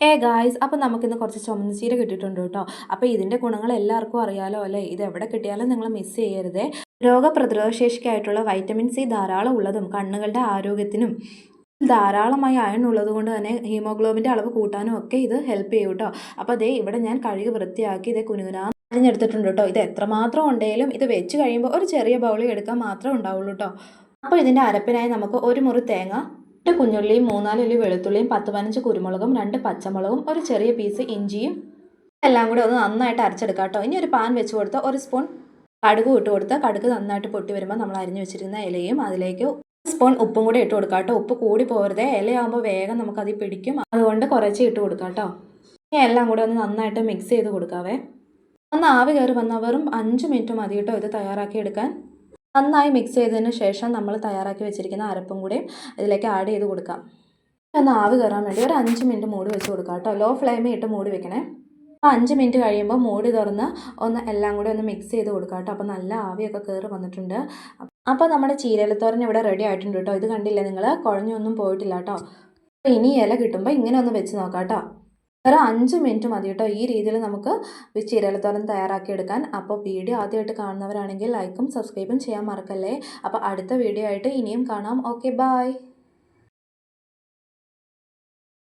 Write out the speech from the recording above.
ഏ ഗായ്സ് അപ്പോൾ നമുക്കിന്ന് കുറച്ച് ചുമന്ന ചീര കിട്ടിയിട്ടുണ്ട് കേട്ടോ. അപ്പോൾ ഇതിന്റെ ഗുണങ്ങൾ എല്ലാവർക്കും അറിയാലോ അല്ലേ? ഇത് എവിടെ കിട്ടിയാലും നിങ്ങൾ മിസ് ചെയ്യരുതേ. രോഗപ്രതിരോധ ശേഷിക്കായിട്ടുള്ള വൈറ്റമിൻ സി ധാരാളം ഉള്ളതും കണ്ണുകളുടെ ആരോഗ്യത്തിനും ധാരാളമായി അയൺ ഉള്ളത് കൊണ്ട് തന്നെ ഹീമോഗ്ലോബിന്റെ അളവ് കൂട്ടാനും ഒക്കെ ഇത് ഹെൽപ്പ് ചെയ്യും കേട്ടോ. അപ്പോൾ അതേ ഇവിടെ ഞാൻ കഴുകി വൃത്തിയാക്കി ഇതേ കുനുകുനാ അരിഞ്ഞെടുത്തിട്ടുണ്ട് കേട്ടോ. ഇത് എത്രമാത്രം ഉണ്ടെങ്കിലും ഇത് വെച്ച് കഴിയുമ്പോൾ ഒരു ചെറിയ ബൗളിൽ എടുക്കാൻ മാത്രമേ ഉണ്ടാവുള്ളൂ കേട്ടോ. അപ്പോൾ ഇതിന്റെ അരപ്പിനായി നമുക്ക് ഒരു മുറി തേങ്ങ രണ്ട് കുഞ്ഞുള്ളിയും മൂന്നാലുള്ളി വെളുത്തുള്ളിയും പത്ത് പതിനഞ്ച് കുരുമുളകും രണ്ട് പച്ചമുളകും ഒരു ചെറിയ പീസ് ഇഞ്ചിയും എല്ലാം കൂടി ഒന്ന് നന്നായിട്ട് അരച്ചെടുക്കാം കേട്ടോ ഇനി ഒരു പാൻ വെച്ച് കൊടുത്ത് ഒരു സ്പൂൺ കടുക് ഇട്ട് കൊടുത്ത് കടുക് നന്നായിട്ട് പൊട്ടി വരുമ്പോൾ നമ്മൾ അരിഞ്ഞു വെച്ചിരുന്ന ഇലയും അതിലേക്ക് സ്പൂൺ ഉപ്പും കൂടി ഇട്ട് കൊടുക്കാം കേട്ടോ ഉപ്പ് കൂടി പോകരുത് ഇലയാകുമ്പോൾ വേഗം നമുക്കത് പിടിക്കും. അതുകൊണ്ട് കുറച്ച് ഇട്ട് കൊടുക്കാം കേട്ടോ ഇനി എല്ലാം കൂടി ഒന്ന് നന്നായിട്ട് മിക്സ് ചെയ്ത് കൊടുക്കാവേ. ഒന്ന് ആവി കയറി വന്നവറും അഞ്ച് മിനിറ്റ് മതി കേട്ടോ ഇത് തയ്യാറാക്കി എടുക്കാൻ. നന്നായി മിക്സ് ചെയ്തതിന് ശേഷം നമ്മൾ തയ്യാറാക്കി വെച്ചിരിക്കുന്ന അരപ്പും കൂടി ഇതിലേക്ക് ആഡ് ചെയ്ത് കൊടുക്കാം. ഒന്ന് ആവി കയറാൻ വേണ്ടി ഒരു അഞ്ച് മിനിറ്റ് മൂടി വെച്ച് കൊടുക്കാം കേട്ടോ. ലോ ഫ്ലെയിമിൽ ഇട്ട് മൂടി വെക്കണേ. അപ്പോൾ അഞ്ച് മിനിറ്റ് കഴിയുമ്പോൾ മൂടി തുറന്ന് ഒന്ന് എല്ലാം കൂടി ഒന്ന് മിക്സ് ചെയ്ത് കൊടുക്കാം കേട്ടോ. അപ്പോൾ നല്ല ആവിയൊക്കെ കയറി വന്നിട്ടുണ്ട്. അപ്പോൾ നമ്മുടെ ചീരലത്തോരൻ ഇവിടെ റെഡി ആയിട്ടുണ്ട് കേട്ടോ. ഇത് കണ്ടില്ലേ നിങ്ങൾ? കുഴഞ്ഞൊന്നും പോയിട്ടില്ല കേട്ടോ. അപ്പോൾ ഇനി ഇല കിട്ടുമ്പോൾ ഇങ്ങനെ ഒന്ന് വെച്ച് നോക്കാം കേട്ടോ. ഒരു അഞ്ച് മിനിറ്റ് മതി കേട്ടോ. ഈ രീതിയിൽ നമുക്ക് ചീരലത്തോരൻ തയ്യാറാക്കിയെടുക്കാൻ അപ്പോൾ വീഡിയോ ആദ്യമായിട്ട് കാണുന്നവരാണെങ്കിൽ ലൈക്കും സബ്സ്ക്രൈബും ചെയ്യാൻ മറക്കല്ലേ. അപ്പോൾ അടുത്ത വീഡിയോ ആയിട്ട് ഇനിയും കാണാം. Okay bye